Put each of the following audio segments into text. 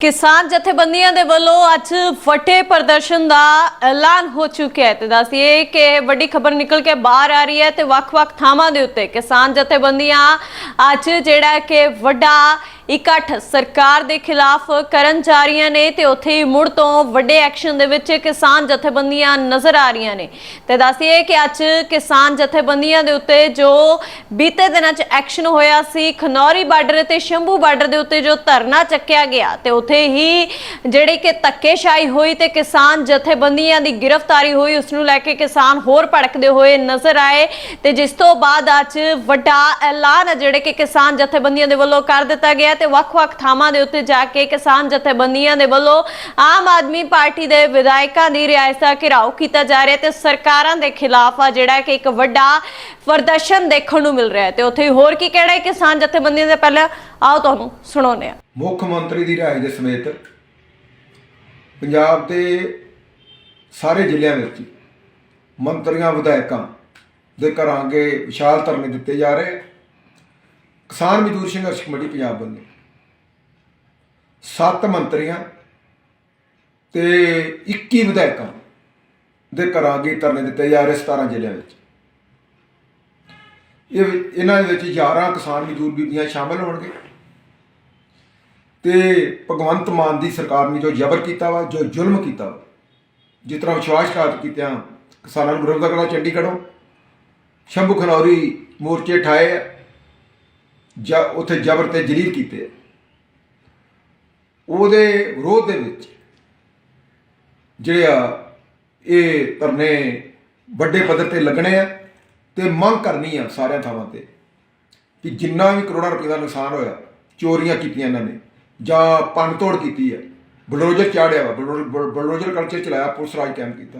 ਕਿਸਾਨ ਜਥੇਬੰਦੀਆਂ ਦੇ ਵੱਲੋਂ ਅੱਜ ਫਟੇ ਪ੍ਰਦਰਸ਼ਨ ਦਾ ਐਲਾਨ ਹੋ ਚੁੱਕਿਆ ਹੈ। ਤੇ ਦੱਸੀਏ ਕਿ ਇਹ ਵੱਡੀ ਖਬਰ ਨਿਕਲ ਕੇ ਬਾਹਰ ਆ ਰਹੀ ਹੈ ਤੇ ਵੱਖ-ਵੱਖ ਥਾਵਾਂ ਦੇ ਉੱਤੇ ਕਿਸਾਨ ਜਥੇਬੰਦੀਆਂ ਅੱਜ ਜਿਹੜਾ ਕਿ ਵੱਡਾ ਇਕੱਠ ਸਰਕਾਰ ਦੇ ਖਿਲਾਫ ਕਰਨ ਜਾ ਰਹੀਆਂ ਨੇ ਤੇ ਉੱਥੇ ਹੀ ਮੁੜ ਤੋਂ ਵੱਡੇ ਐਕਸ਼ਨ ਦੇ ਵਿੱਚ ਕਿਸਾਨ ਜਥੇਬੰਦੀਆਂ ਨਜ਼ਰ ਆ ਰਹੀਆਂ ਨੇ। ਤੇ ਦੱਸੀਏ ਕਿ ਅੱਜ ਕਿਸਾਨ ਜਥੇਬੰਦੀਆਂ ਦੇ ਉੱਤੇ ਜੋ ਬੀਤੇ ਦਿਨਾਂ 'ਚ ਐਕਸ਼ਨ ਹੋਇਆ ਸੀ, ਖਨੌਰੀ ਬਾਰਡਰ ਤੇ ਸ਼ੰਭੂ ਬਾਰਡਰ ਦੇ ਉੱਤੇ ਜੋ ਧਰਨਾ ਚੱਕਿਆ ਗਿਆ ਤੇ ਉੱਥੇ ਹੀ ਜਿਹੜੀ ਕਿ ਧੱਕੇਸ਼ਾਹੀ ਹੋਈ ਤੇ ਕਿਸਾਨ ਜਥੇਬੰਦੀਆਂ ਦੀ ਗ੍ਰਿਫਤਾਰੀ ਹੋਈ, ਉਸ ਨੂੰ ਲੈ ਕੇ ਕਿਸਾਨ ਹੋਰ ਭੜਕਦੇ ਹੋਏ ਨਜ਼ਰ ਆਏ ਤੇ ਜਿਸ ਤੋਂ ਬਾਅਦ ਅੱਜ ਵੱਡਾ ਐਲਾਨ ਹੈ ਜਿਹੜੇ ਕਿ ਕਿਸਾਨ ਜਥੇਬੰਦੀਆਂ ਦੇ ਵੱਲੋਂ ਕਰ ਦਿੱਤਾ ਗਿਆ ਤੇ ਵੱਖ-ਵੱਖ ਥਾਵਾਂ ਦੇ ਉੱਤੇ ਜਾ ਕੇ ਕਿਸਾਨ ਜਥੇਬੰਦੀਆਂ ਦੇ ਵੱਲੋਂ ਆਮ ਆਦਮੀ ਪਾਰਟੀ ਦੇ ਵਿਧਾਇਕਾਂ ਦੀ ਰਿਹਾਇਸ਼ ਘਿਰਾਓ ਕੀਤਾ ਜਾ ਰਿਹਾ ਤੇ ਸਰਕਾਰਾਂ ਦੇ ਖਿਲਾਫ ਆ ਜਿਹੜਾ ਕਿ ਇੱਕ ਵੱਡਾ ਪ੍ਰਦਰਸ਼ਨ ਦੇਖਣ ਨੂੰ ਮਿਲ ਰਿਹਾ ਹੈ। ਤੇ ਉੱਥੇ ਹੋਰ ਕੀ ਕਹਿਣਾ ਹੈ ਕਿਸਾਨ ਜਥੇਬੰਦੀਆਂ ਦੇ? ਪਹਿਲਾਂ ਆਓ ਤੁਹਾਨੂੰ ਸੁਣਾਉਂਦੇ ਹਾਂ। ਮੁੱਖ ਮੰਤਰੀ ਦੀ ਰਿਹਾਇਸ਼ ਦੇ ਸਮੇਤ ਪੰਜਾਬ ਦੇ ਸਾਰੇ ਜ਼ਿਲ੍ਹਿਆਂ ਵਿੱਚ ਮੰਤਰੀਆਂ, ਵਿਧਾਇਕਾਂ ਦੇ ਘਰਾਂ ਅੱਗੇ ਵਿਸ਼ਾਲ ਧਰਨੇ ਦਿੱਤੇ ਜਾ ਰਹੇ। ਕਿਸਾਨ ਮਜ਼ਦੂਰ ਸੰਘਰਸ਼ ਕਮੇਟੀ ਪੰਜਾਬ ਵੱਲੋਂ ਸੱਤ ਮੰਤਰੀਆਂ ਤੇ 21 ਵਿਧਾਇਕਾਂ ਦੇ ਘਰਾਂ ਅੱਗੇ ਧਰਨੇ ਦਿੱਤੇ ਜਾ ਰਹੇ 17 ਜ਼ਿਲ੍ਹਿਆਂ ਵਿੱਚ। ਇਹ ਇਹਨਾਂ ਦੇ ਵਿੱਚ 11 ਕਿਸਾਨ ਮਜ਼ਦੂਰ ਬੀਬੀਆਂ ਸ਼ਾਮਲ ਹੋਣਗੇ ਤੇ ਭਗਵੰਤ ਮਾਨ ਦੀ ਸਰਕਾਰ ਨੇ ਜੋ ਜ਼ਬਰ ਕੀਤਾ ਵਾ, ਜੋ ਜ਼ੁਲਮ ਕੀਤਾ ਵਾ, ਜਿਸ ਤਰ੍ਹਾਂ ਵਿਸ਼ਵਾਸਘਾਤ ਕੀਤਿਆਂ ਕਿਸਾਨਾਂ ਨੂੰ ਵਿਰੋਧ ਕਰਨਾ ਚੰਡੀਗੜ੍ਹੋਂ, ਸ਼ੰਭੂ ਖਨੌਰੀ ਮੋਰਚੇ ਠਾਏ ਜਾਂ ਉੱਥੇ ਜ਼ਬਰ ਤੇ ਜਲੀਲ ਕੀਤੇ। ਉਹਦੇ ਵਿਰੋਧ ਦੇ ਵਿੱਚ ਜਿਹੜੇ ਆ, ਇਹ ਧਰਨੇ ਵੱਡੇ ਪੱਧਰ ਤੇ ਲੱਗਣੇ ਆ ਤੇ ਮੰਗ ਕਰਨੀ ਆ ਸਾਰਿਆਂ ਥਾਵਾਂ ਤੇ ਕਿ ਜਿੰਨਾ ਵੀ ਕਰੋੜਾਂ ਰੁਪਏ ਦਾ ਨੁਕਸਾਨ ਹੋਇਆ, ਚੋਰੀਆਂ ਕੀਤੀਆਂ ਇਹਨਾਂ ਨੇ, ਜਾਂ ਪੰਨਤੋੜ ਕੀਤੀ ਹੈ ਬਲਡੋਜ਼ਰ ਚਾੜਿਆ ਵਾ, ਬਲਡੋ- ਬਲਡੋਜ਼ਰ ਕਲਚਰ ਚਲਾਇਆ, ਪੁਲਿਸ ਰਾਜ ਕਾਇਮ ਕੀਤਾ।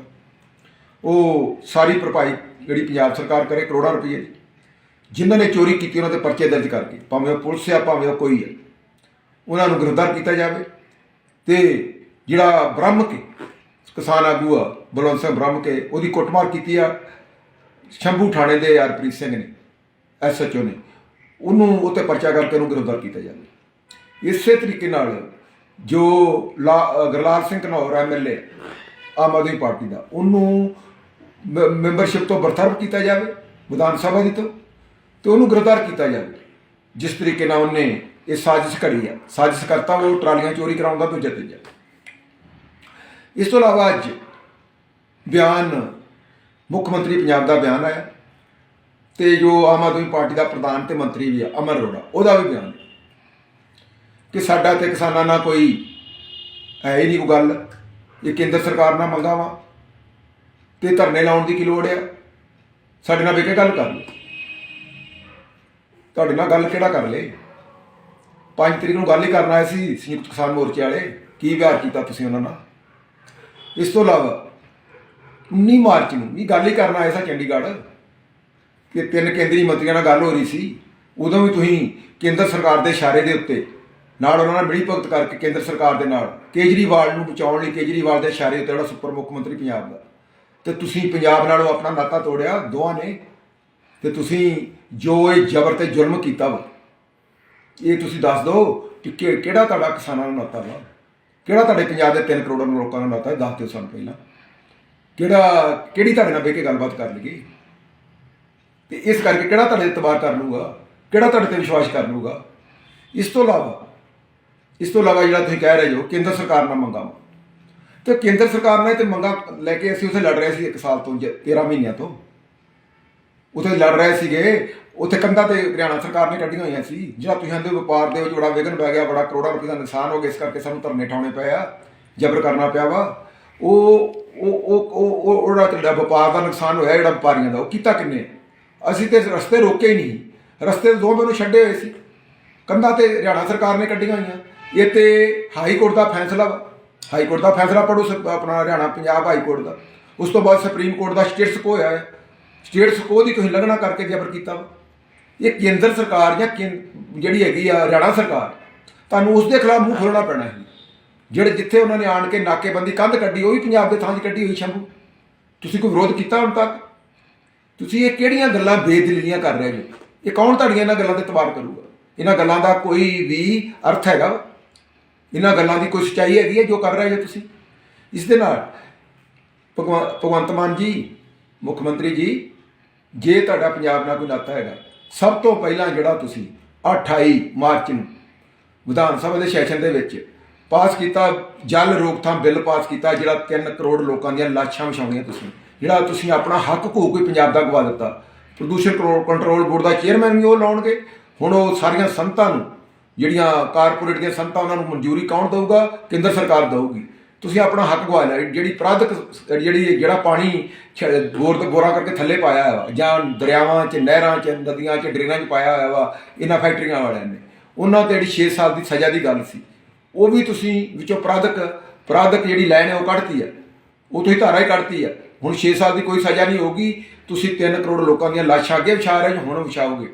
ਉਹ ਸਾਰੀ ਭਰਪਾਈ ਜਿਹੜੀ ਪੰਜਾਬ ਸਰਕਾਰ ਕਰੇ ਕਰੋੜਾਂ ਰੁਪਏ ਦੀ। ਜਿਨ੍ਹਾਂ ਨੇ ਚੋਰੀ ਕੀਤੀ, ਉਹਨਾਂ 'ਤੇ ਪਰਚੇ ਦਰਜ ਕਰਕੇ। ਭਾਵੇਂ ਉਹ ਪੁਲਿਸ ਆ, ਭਾਵੇਂ ਉਹ ਕੋਈ ਹੈ ਉਹਨਾਂ ਨੂੰ ਗ੍ਰਿਫਤਾਰ ਕੀਤਾ ਜਾਵੇ ਤੇ ਜਿਹੜਾ ਬ੍ਰਹਮ ਕੇ, ਕਿਸਾਨ ਆਗੂ ਆ, ਬਲਵੰਤ ਸਿੰਘ ਬ੍ਰਹਮ ਕੇ, ਉਹਦੀ ਕੁੱਟਮਾਰ ਕੀਤੀ ਆ। ਸ਼ੰਭੂ ਥਾਣੇ ਦੇ ਹਰਪ੍ਰੀਤ ਸਿੰਘ ਨੇ ਐਸਐਚਓ ਨੇ, ਉਹਨੂੰ ਉਹ 'ਤੇ ਪਰਚਾ ਕਰਕੇ ਉਹਨੂੰ ਗ੍ਰਿਫਤਾਰ ਕੀਤਾ ਜਾਵੇ। ਇਸੇ ਤਰੀਕੇ ਨਾਲ ਜੋ ਲਾ- ਗੁਰਲਾਲ ਸਿੰਘ ਘਨੌਰ ਐਮਐਲਏ ਆਮ ਆਦਮੀ ਪਾਰਟੀ ਦਾ, ਉਹਨੂੰ ਮ- ਮੈਂਬਰਸ਼ਿਪ ਤੋਂ ਬਰਤਰਫ ਕੀਤਾ ਜਾਵੇ, ਵਿਧਾਨ ਸਭਾ ਦੀ ਤੋਂ। ਤੇ ਉਹਨੂੰ ਗ੍ਰਿਫਤਾਰ ਕੀਤਾ ਜਾਵੇ। ਜਿਸ ਤਰੀਕੇ ਨਾਲ ਉਹਨੇ ਇਹ ਸਾਜ਼ਿਸ਼ ਘੜੀ ਹੈ ਸਾਜ਼ਿਸ਼ ਕਰਤਾ, ਉਹ ਟਰਾਲੀਆਂ ਚੋਰੀ ਕਰਾਉਣ ਦਾ ਦੂਜਾ ਤੀਜਾ। ਇਸ ਤੋਂ ਇਲਾਵਾ ਅੱਜ ਬਿਆਨ, ਮੁੱਖ ਮੰਤਰੀ ਪੰਜਾਬ ਦਾ ਬਿਆਨ ਆਇਆ ਤੇ ਜੋ ਆਮ ਆਦਮੀ ਪਾਰਟੀ ਦਾ ਪ੍ਰਧਾਨ ਤੇ ਮੰਤਰੀ ਵੀ ਆ, ਅਮਰ ਅਰੋੜਾ, ਉਹਦਾ ਵੀ ਬਿਆਨ ਕਿ ਸਾਡਾ ਤੇ ਕਿਸਾਨਾਂ ਨਾਲ ਕੋਈ ਹੈ ਹੀ ਨਹੀਂ ਕੋਈ ਗੱਲ। ਇਹ ਕੇਂਦਰ ਸਰਕਾਰ ਨਾਲ ਮੰਗਾ ਵਾ। ਤੇ ਧਰਨੇ ਲਾਉਣ ਦੀ ਕੀ ਲੋੜ ਆ? ਸਾਡੇ ਨਾਲ ਬੇਕੇ ਗੱਲ ਕਰ ਲਓ। ਤੁਹਾਡੇ ਨਾਲ ਗੱਲ ਕਿਹੜਾ ਕਰ ਲੇ 5 ਤਰੀਕ ਨੂੰ ਗੱਲ ਹੀ ਕਰਨ ਆਏ ਸੀ ਸੰਯੁਕਤ ਕਿਸਾਨ ਮੋਰਚੇ ਵਾਲੇ। ਕੀ ਵਿਹਾਰ ਕੀਤਾ ਤੁਸੀਂ ਉਹਨਾਂ ਨਾਲ? ਇਸ ਤੋਂ ਇਲਾਵਾ 19 ਮਾਰਚ ਨੂੰ ਵੀ ਗੱਲ ਹੀ ਕਰਨ ਆਏ ਸੀ ਚੰਡੀਗੜ੍ਹ ਕਿ ਤਿੰਨ ਕੇਂਦਰੀ ਮੰਤਰੀਆਂ ਨਾਲ ਗੱਲ ਹੋ ਰਹੀ ਸੀ। ਉਦੋਂ ਵੀ ਤੁਸੀਂ ਕੇਂਦਰ ਸਰਕਾਰ ਦੇ ਇਸ਼ਾਰੇ ਦੇ ਉੱਤੇ ਨਾਲ ਉਹਨਾਂ ਨਾਲ ਮਿਲੀ ਭਗਤ ਕਰਕੇ ਕੇਂਦਰ ਸਰਕਾਰ ਦੇ ਨਾਲ ਕੇਜਰੀਵਾਲ ਨੂੰ ਬਚਾਉਣ ਲਈ ਕੇਜਰੀਵਾਲ ਦੇ ਇਸ਼ਾਰੇ ਉੱਤੇ ਜਿਹੜਾ ਸੁਪਰ ਮੁੱਖ ਮੰਤਰੀ ਪੰਜਾਬ ਦਾ। ਤੇ ਤੁਸੀਂ ਪੰਜਾਬ ਨਾਲੋਂ ਆਪਣਾ ਨਾਤਾ ਤੋੜਿਆ, ਦੋਵਾਂ ਨੇ ਤੇ ਤੁਸੀਂ ਜੋ ਇਹ ਜ਼ਬਰ ਤੇ ਜ਼ੁਲਮ ਕੀਤਾ ਵਾ, ਇਹ ਤੁਸੀਂ ਦੱਸ ਦਿਓ ਕਿ ਕਿ- ਕਿਹੜਾ ਤੁਹਾਡਾ ਕਿਸਾਨਾਂ ਨੂੰ ਨਾਤਾ ਵਾ? ਕਿਹੜਾ ਤੁਹਾਡੇ ਪੰਜਾਬ ਦੇ 3 ਕਰੋੜ ਲੋਕਾਂ ਨੂੰ ਨਾਤਾ ਦੱਸ ਦਿਓ ਸਾਨੂੰ ਪਹਿਲਾਂ। ਕਿਹੜਾ ਕਿਹੜੀ ਤੁਹਾਡੇ ਨਾਲ ਬਹਿ ਕੇ ਗੱਲਬਾਤ ਕਰ ਲਈਏ? ਤੇ ਇਸ ਕਰਕੇ ਕਿਹੜਾ ਤੁਹਾਡੇ ਇਤਬਾਰ ਕਰ ਲੂਗਾ ਕਿਹੜਾ ਤੁਹਾਡੇ ਤੇ ਵਿਸ਼ਵਾਸ ਕਰ ਲੂਗਾ ਇਸ ਤੋਂ ਇਲਾਵਾ ਇਸ ਤੋਂ ਇਲਾਵਾ ਜਿਹੜਾ ਤੁਸੀਂ ਕਹਿ ਰਹੇ ਹੋ, ਕੇਂਦਰ ਸਰਕਾਰ ਨਾਲ ਮੰਗਾਂ ਤੇ ਕੇਂਦਰ ਸਰਕਾਰ ਨੇ ਤੇ ਮੰਗਾਂ ਲੈ ਕੇ ਅਸੀਂ ਉਸੇ ਲੜ ਰਹੇ ਸੀ 1 ਸਾਲ ਤੋਂ, ਜ- 13 ਮਹੀਨਿਆਂ ਤੋਂ। ਉੱਥੇ ਲੜ ਰਹੇ ਸੀਗੇ। ਉੱਥੇ ਕੰਧਾਂ ਤੇ ਹਰਿਆਣਾ ਸਰਕਾਰ ਨੇ ਕੱਢੀਆਂ ਹੋਈਆਂ ਸੀ। ਜਿਹੜਾ ਤੁਸੀਂ ਕਹਿੰਦੇ ਹੋ ਵਪਾਰ ਦੇ ਵਿੱਚ ਬੜਾ ਵਿਘਨ ਪੈ ਗਿਆ, ਬੜਾ ਕਰੋੜਾਂ ਰੁਪਏ ਦਾ ਨੁਕਸਾਨ ਹੋ ਗਿਆ, ਇਸ ਕਰਕੇ ਸਾਨੂੰ ਧਰਨੇ ਠਾਉਣੇ ਪਏ ਆ, ਜ਼ਬਰ ਕਰਨਾ ਪਿਆ ਵਾ। ਉਹ ਉਹ ਉਹ ਉਹ, ਉਹ- ਉਹਦਾ ਜਿਹੜਾ ਵਪਾਰ ਦਾ ਨੁਕਸਾਨ ਹੋਇਆ, ਜਿਹੜਾ ਵਪਾਰੀਆਂ ਦਾ, ਉਹ ਕੀਤਾ ਕਿੰਨੇ? ਅਸੀਂ ਤੇ ਰਸਤੇ ਰੋਕੇ ਹੀ ਨਹੀਂ। ਰਸਤੇ ਦੋ ਮੈਨੂੰ ਛੱਡੇ ਹੋਏ ਸੀ। ਕੰਧਾਂ ਤੇ ਹਰਿਆਣਾ ਸਰਕਾਰ ਨੇ ਕੱਢੀਆਂ ਹੋਈਆਂ। ਇਹ ਤੇ ਹਾਈ ਕੋਰਟ ਦਾ ਫੈਸਲਾ ਵਾ। ਹਾਈ ਕੋਰਟ ਦਾ ਫੈਸਲਾ ਪੜੋ ਆਪਣਾ ਹਰਿਆਣਾ ਪੰਜਾਬ ਹਾਈ ਕੋਰਟ ਦਾ। ਉਸ ਤੋਂ ਬਾਅਦ ਸੁਪਰੀਮ ਕੋਰਟ ਦਾ ਸਟੇਟ ਸਕੋ ਹੋਇਆ ਹੈ। ਸਟੇਟ ਸਕੋ ਦੀ ਤੁਸੀਂ ਲੰਘਣਾ ਕਰਕੇ ਜ਼ਬਰ ਕੀਤਾ ਵਾ। ਇਹ ਕੇਂਦਰ ਸਰਕਾਰ ਜਾਂ ਕੇਂ- ਜਿਹੜੀ ਹੈਗੀ ਆ, ਹਰਿਆਣਾ ਸਰਕਾਰ, ਤੁਹਾਨੂੰ ਉਸ ਦੇ ਖਿਲਾਫ ਮੂੰਹ ਖੋਲਣਾ ਪੈਣਾ ਹੈ ਜਿਹੜੇ ਜਿੱਥੇ ਉਹਨਾਂ ਨੇ ਆਣ ਕੇ ਨਾਕੇਬੰਦੀ ਕੰਧ ਕੱਢੀ, ਉਹ ਵੀ ਪੰਜਾਬ ਦੇ ਥਾਂ 'ਚ ਕੱਢੀ ਹੋਈ ਸ਼ੰਭੂ। ਤੁਸੀਂ ਕੋਈ ਵਿਰੋਧ ਕੀਤਾ ਹੁਣ ਤੱਕ? ਤੁਸੀਂ ਇਹ ਕਿਹੜੀਆਂ ਗੱਲਾਂ ਬੇਦਲੀਲੀਆਂ ਕਰ ਰਹੇ ਹੋ? ਇਹ ਕੌਣ ਤੁਹਾਡੀਆਂ ਇਹਨਾਂ ਗੱਲਾਂ ਤੇ ਇਤਬਾਰ ਕਰੂਗਾ? ਇਹਨਾਂ ਗੱਲਾਂ ਦਾ ਕੋਈ ਵੀ ਅਰਥ ਹੈਗਾ ਵਾ? ਇਹਨਾਂ ਗੱਲਾਂ ਦੀ ਕੋਈ ਸੱਚਾਈ ਹੈਗੀ ਹੈ ਜੋ ਕਰ ਰਹੇ ਹੋ ਤੁਸੀਂ? ਇਸ ਦੇ ਨਾਲ ਭਗਵੰ- ਭਗਵੰਤ ਮਾਨ ਜੀ ਮੁੱਖ ਮੰਤਰੀ ਜੀ, ਜੇ ਤੁਹਾਡਾ ਪੰਜਾਬ ਨਾਲ ਕੋਈ ਨਾਤਾ ਹੈਗਾ, ਸਭ ਤੋਂ ਪਹਿਲਾਂ ਜਿਹੜਾ ਤੁਸੀਂ 28 ਮਾਰਚ ਨੂੰ ਵਿਧਾਨ ਸਭਾ ਦੇ ਸੈਸ਼ਨ ਦੇ ਵਿੱਚ ਪਾਸ ਕੀਤਾ, ਜਲ ਰੋਕਥਾਮ ਬਿੱਲ ਪਾਸ ਕੀਤਾ, ਜਿਹੜਾ 3 ਕਰੋੜ ਲੋਕਾਂ ਦੀਆਂ ਲਾਸ਼ਾਂ ਵਿਛਾਉਣੀਆਂ ਤੁਸੀਂ, ਜਿਹੜਾ ਤੁਸੀਂ ਆਪਣਾ ਹੱਕ ਘੂ ਕੋਈ ਪੰਜਾਬ ਦਾ ਗਵਾ ਦਿੱਤਾ। ਪ੍ਰਦੂਸ਼ਣ ਕੰਟਰੋਲ- ਕੰਟਰੋਲ ਬੋਰਡ ਦਾ ਚੇਅਰਮੈਨ ਵੀ ਉਹ ਲਾਉਣਗੇ। ਹੁਣ ਉਹ ਸਾਰੀਆਂ ਸੰਤਾਂ ਨੂੰ, ਜਿਹੜੀਆਂ ਕਾਰਪੋਰੇਟ ਦੀਆਂ ਸੰਤਾਂ, ਉਹਨਾਂ ਨੂੰ ਮਨਜ਼ੂਰੀ ਕੌਣ ਦੇਊਗਾ? ਕੇਂਦਰ ਸਰਕਾਰ ਦਊਗੀ। ਤੁਸੀਂ ਆਪਣਾ ਹੱਕ ਗਵਾ ਲਿਆ, ਜਿਹੜੀ ਪ੍ਰਾਦਕ ਜਿਹੜੀ, ਜਿਹੜਾ ਪਾਣੀ ਛ- ਬੋਰ ਤੋਂ ਬੋਰਾ ਕਰਕੇ ਥੱਲੇ ਪਾਇਆ ਹੋਇਆ ਵਾ, ਜਾਂ ਦਰਿਆਵਾਂ 'ਚ, ਨਹਿਰਾਂ 'ਚ, ਨਦੀਆਂ 'ਚ, ਡਰੇਨਾਂ 'ਚ ਪਾਇਆ ਹੋਇਆ ਵਾ, ਇਹਨਾਂ ਫੈਕਟਰੀਆਂ ਵਾਲਿਆਂ ਨੇ। ਉਹਨਾਂ ਤੇ ਜਿਹੜੀ 6 ਸਾਲ ਦੀ ਸਜ਼ਾ ਦੀ ਗੱਲ ਸੀ। ਉਹ ਵੀ ਤੁਸੀਂ ਵਿੱਚੋਂ ਪ੍ਰਾਦਕ ਪ੍ਰਾਦਕ ਜਿਹੜੀ ਲਾਈਨ ਹੈ ਉਹ ਕੱਢਤੀ ਹੈ। ਉਹ ਤੁਸੀਂ ਧਾਰਾ ਹੀ ਕੱਢਤੀ ਹੈ। ਹੁਣ 6 ਸਾਲ ਦੀ ਕੋਈ ਸਜ਼ਾ ਨਹੀਂ ਹੋਗੀ ਤੁਸੀਂ 3 ਕਰੋੜ ਲੋਕਾਂ ਦੀਆਂ ਲਾਸ਼ਾਂ ਅੱਗੇ ਵਿਛਾ ਰਹੇ ਹੋ, ਹੁਣ ਵਿਛਾਓਗੇ।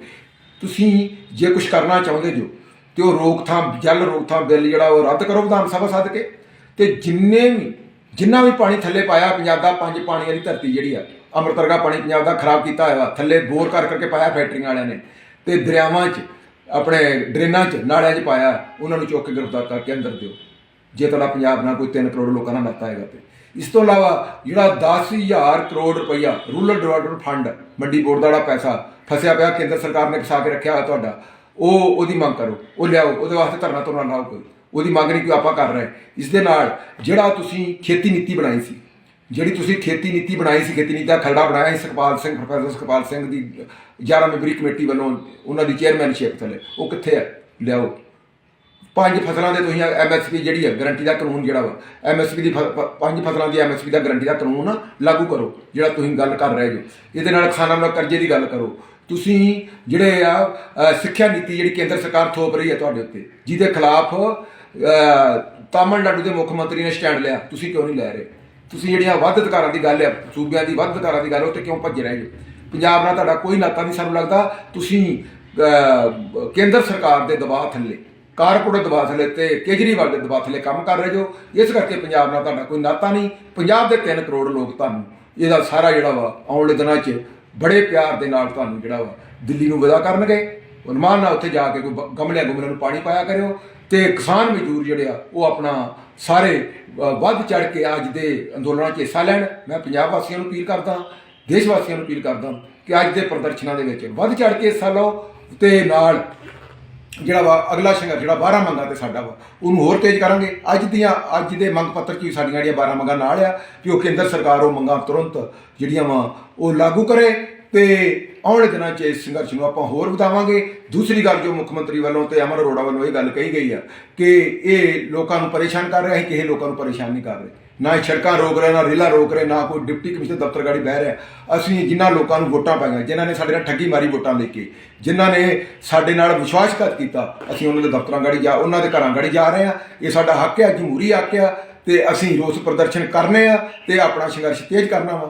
ਤੁਸੀਂ ਜੇ ਕੁਝ ਕਰਨਾ ਚਾਹੁੰਦੇ ਜੋ, ਤੇ ਉਹ ਰੋਕਥਾਮ, ਜਲ ਰੋਕਥਾਮ ਬਿੱਲ ਜਿਹੜਾ ਉਹ ਰੱਦ ਕਰੋ ਵਿਧਾਨ ਸਭਾ ਸੱਦ ਕੇ। ਤੇ ਜਿੰਨੇ ਵੀ ਜਿੰਨਾ ਵੀ ਪਾਣੀ ਥੱਲੇ ਪਾਇਆ, ਪੰਜਾਬ ਦਾ ਪੰਜ ਪਾਣੀ ਵਾਲੀ ਧਰਤੀ ਜਿਹੜੀ ਆ ਅੰਮ੍ਰਿਤ ਵਰਗਾ ਪਾਣੀ ਪੰਜਾਬ ਦਾ ਖਰਾਬ ਕੀਤਾ ਹੋਇਆ, ਥੱਲੇ ਬੋਰ ਕਰ ਕਰਕੇ ਪਾਇਆ ਫੈਕਟਰੀਆਂ ਵਾਲਿਆਂ ਨੇ। ਤੇ ਦਰਿਆਵਾਂ 'ਚ, ਆਪਣੇ ਡਰੇਨਾਂ 'ਚ, ਨਾਲਿਆਂ 'ਚ ਪਾਇਆ, ਉਹਨਾਂ ਨੂੰ ਚੁੱਕ ਕੇ ਗ੍ਰਿਫਤਾਰ ਕਰਕੇ ਅੰਦਰ ਦਿਓ। ਜੇ ਤੁਹਾਡਾ ਪੰਜਾਬ ਨਾਲ ਕੋਈ 3 ਕਰੋੜ ਲੋਕਾਂ ਨਾਲ ਨਾਤਾ ਹੈਗਾ ਤੇ। ਇਸ ਤੋਂ ਇਲਾਵਾ ਜਿਹੜਾ 10000 ਕਰੋੜ ਰੁਪਈਆ rural development fund Mandi board ਦਾ ਜਿਹੜਾ ਪੈਸਾ ਫਸਿਆ ਪਿਆ, ਕੇਂਦਰ ਸਰਕਾਰ ਨੇ ਫਸਾ ਕੇ ਰੱਖਿਆ ਹੋਇਆ ਤੁਹਾਡਾ, ਉਹ ਉਹਦੀ ਮੰਗ ਕਰੋ। ਉਹ ਲਿਆਓ, ਉਹਦੇ ਵਾਸਤੇ ਧਰਨਾ ਤੁਰਨਾ ਲਾਓ ਕੋਈ। ਉਹਦੀ ਮੰਗ ਨਹੀਂ ਕੋਈ ਆਪਾਂ ਕਰ ਰਹੇ। ਇਸ ਦੇ ਨਾਲ ਜਿਹੜਾ ਤੁਸੀਂ ਖੇਤੀ ਨੀਤੀ ਬਣਾਈ ਸੀ, ਜਿਹੜੀ ਤੁਸੀਂ ਖੇਤੀ ਨੀਤੀ ਬਣਾਈ ਸੀ, ਖੇਤੀ ਨੀਤੀ ਦਾ ਖਰੜਾ ਬਣਾਇਆ ਸੀ ਸੁਖਪਾਲ ਸਿੰਘ, ਪ੍ਰੋਫੈਸਰ ਸੁਖਪਾਲ ਸਿੰਘ ਦੀ 11 ਮੈਂਬਰੀ ਕਮੇਟੀ ਵੱਲੋਂ ਉਹਨਾਂ ਦੀ ਚੇਅਰਮੈਨਸ਼ਿਪ ਥੱਲੇ। ਉਹ ਕਿੱਥੇ ਹੈ ਲਿਆਓ। ਪੰਜ ਫਸਲਾਂ ਦੇ ਤੁਸੀਂ ਐਮਐਸਪੀ ਜਿਹੜੀ ਹੈ ਗਰੰਟੀ ਦਾ ਕਾਨੂੰਨ ਜਿਹੜਾ ਵਾ ਐਮਐਸਪੀ ਦੀ ਫ- ਪ- ਪੰਜ ਫਸਲਾਂ ਦੀ ਐਮਐਸਪੀ ਦਾ ਗਰੰਟੀ ਦਾ ਕਾਨੂੰਨ ਲਾਗੂ ਕਰੋ, ਜਿਹੜਾ ਤੁਸੀਂ ਗੱਲ ਕਰ ਰਹੇ ਜੋ। ਇਹਦੇ ਨਾਲ ਕਿਸਾਨਾਂ ਨਾਲ ਕਰਜ਼ੇ ਦੀ ਗੱਲ ਕਰੋ। ਤੁਸੀਂ ਜਿਹੜੇ ਆ ਸਿੱਖਿਆ ਨੀਤੀ ਜਿਹੜੀ ਕੇਂਦਰ ਸਰਕਾਰ ਥੋਪ ਰਹੀ ਹੈ ਤੁਹਾਡੇ ਉੱਤੇ, ਜਿਹਦੇ ਖਿਲਾਫ ਤਾਮਿਲਨਾਡੂ ਦੇ ਮੁੱਖ ਮੰਤਰੀ ਨੇ ਸਟੈਂਡ ਲਿਆ। ਤੁਸੀਂ ਕਿਉਂ ਨਹੀਂ ਲੈ ਰਹੇ? ਤੁਸੀਂ ਜਿਹੜੀਆਂ ਵੱਧ ਅਧਿਕਾਰਾਂ ਦੀ ਗੱਲ ਹੈ ਸੂਬਿਆਂ ਦੀ ਵੱਧ ਅਧਿਕਾਰਾਂ ਦੀ ਗੱਲ ਹੈ, ਉਹ ਤੇ ਕਿਉਂ ਭੱਜ ਰਹੇ ਜੋ ਪੰਜਾਬ ਨਾਲ ਤੁਹਾਡਾ ਕੋਈ ਨਾਤਾ ਨਹੀਂ ਸਾਨੂੰ ਲੱਗਦਾ। ਤੁਸੀਂ ਕੇਂਦਰ ਸਰਕਾਰ ਦੇ ਦਬਾਅ ਥੱਲੇ ਕਾਰਪੋਰੇਟ ਦਬਾਅ ਥੱਲੇ ਤੇ ਕੇਜਰੀਵਾਲ ਦੇ ਦਬਾਅ ਥੱਲੇ ਕੰਮ ਕਰ ਰਹੇ ਜੋ। ਇਸ ਕਰਕੇ ਪੰਜਾਬ ਨਾਲ ਤੁਹਾਡਾ ਕੋਈ ਨਾਤਾ ਨਹੀਂ। ਪੰਜਾਬ ਦੇ 3 ਕਰੋੜ ਲੋਕ ਤੁਹਾਨੂੰ ਇਹਦਾ ਸਾਰਾ ਜਿਹੜਾ ਵਾ ਆਉਣ ਵਾਲੇ ਦਿਨਾਂ 'ਚ ਬੜੇ ਪਿਆਰ ਦੇ ਨਾਲ ਤੁਹਾਨੂੰ ਜਿਹੜਾ ਵਾ ਦਿੱਲੀ ਨੂੰ ਵਿਦਾ ਕਰਨਗੇ। ਉਨਮਾਨ ਨਾਲ ਉੱਥੇ ਜਾ ਕੇ ਕੋਈ ਗਮਲਿਆਂ ਗੁਮਲਿਆਂ ਨੂੰ ਪਾਣੀ ਪਾਇਆ ਕਰਿਓ। ਤੇ ਕਿਸਾਨ ਮਜ਼ਦੂਰ ਜਿਹੜੇ ਆ, ਉਹ ਆਪਣਾ ਸਾਰੇ ਵੱਧ ਚੜ ਕੇ ਅੱਜ ਦੇ ਅੰਦੋਲਨਾਂ 'ਚ ਹਿੱਸਾ ਲੈਣ। ਮੈਂ ਪੰਜਾਬ ਵਾਸੀਆਂ ਨੂੰ ਅਪੀਲ ਕਰਦਾ, ਦੇਸ਼ ਵਾਸੀਆਂ ਨੂੰ ਅਪੀਲ ਕਰਦਾ ਕਿ ਅੱਜ ਦੇ ਪ੍ਰਦਰਸ਼ਨਾਂ ਦੇ ਵਿੱਚ ਵੱਧ ਚੜ ਕੇ ਹਿੱਸਾ ਲਓ ਤੇ ਨਾਲ ਜਿਹੜਾ ਵਾ, ਅਗਲਾ ਸੰਘਰਸ਼ ਜਿਹੜਾ 12 ਮੰਗਾਂ ਤੇ ਸਾਡਾ ਵਾ, ਉਹਨੂੰ ਹੋਰ ਤੇਜ਼ ਕਰਾਂਗੇ। ਅੱਜ ਦੀਆਂ, ਅੱਜ ਦੇ ਮੰਗ ਪੱਤਰ 'ਚ ਵੀ ਸਾਡੀਆਂ ਜਿਹੜੀਆਂ 12 ਮੰਗਾਂ ਨਾਲ ਆ ਕਿ ਉਹ ਕੇਂਦਰ ਸਰਕਾਰ ਉਹ ਮੰਗਾਂ ਤੁਰੰਤ ਜਿਹੜੀਆਂ ਵਾ, ਉਹ ਲਾਗੂ ਕਰੇ ਤੇ ਆਉਣ ਵਾਲੇ ਦਿਨਾਂ 'ਚ ਇਸ ਸੰਘਰਸ਼ ਨੂੰ ਆਪਾਂ ਹੋਰ ਵਧਾਵਾਂਗੇ। ਦੂਸਰੀ ਗੱਲ ਜੋ ਮੁੱਖ ਮੰਤਰੀ ਵੱਲੋਂ ਤੇ ਅਮਰ ਅਰੋੜਾ ਵੱਲੋਂ ਇਹ ਗੱਲ ਕਹੀ ਗਈ ਆ ਕਿ ਇਹ ਲੋਕਾਂ ਨੂੰ ਪਰੇਸ਼ਾਨ ਕਰ ਰਿਹਾ ਹੈ ਕਿ ਇਹ ਲੋਕਾਂ ਨੂੰ ਪਰੇਸ਼ਾਨ ਨਹੀਂ ਕਰ ਰਹੇ। ਨਾ ਇਹ ਸੜਕਾਂ ਰੋਕ ਰਹੇ, ਨਾ ਰੇਲਾਂ ਰੋਕ ਰਹੇ, ਨਾ ਕੋਈ ਡਿਪਟੀ ਕਮਿਸ਼ਨਰ ਦਫ਼ਤਰ ਗਾੜੀ ਬਹਿ ਰਿਹਾ। ਅਸੀਂ ਜਿਨ੍ਹਾਂ ਲੋਕਾਂ ਨੂੰ ਵੋਟਾਂ ਪਾਈਆਂ, ਜਿਨ੍ਹਾਂ ਨੇ ਸਾਡੇ ਨਾਲ ਠੱਗੀ ਮਾਰੀ ਵੋਟਾਂ ਲੈ ਕੇ, ਜਿਨ੍ਹਾਂ ਨੇ ਸਾਡੇ ਨਾਲ ਵਿਸ਼ਵਾਸਘਾਤ ਕੀਤਾ, ਅਸੀਂ ਉਹਨਾਂ ਦੇ ਦਫ਼ਤਰਾਂ ਗਾੜੀ ਜਾ, ਉਹਨਾਂ ਦੇ ਘਰਾਂ ਗਾੜੀ ਜਾ ਰਹੇ ਹਾਂ। ਇਹ ਸਾਡਾ ਹੱਕ ਹੈ ਜਮਹੂਰੀ ਹੱਕ ਆ ਤੇ ਅਸੀਂ ਰੋਸ ਪ੍ਰਦਰਸ਼ਨ ਕਰਨੇ ਆ ਤੇ ਆਪਣਾ ਸੰਘਰਸ਼ ਤੇਜ਼ ਕਰਨਾ ਵਾ।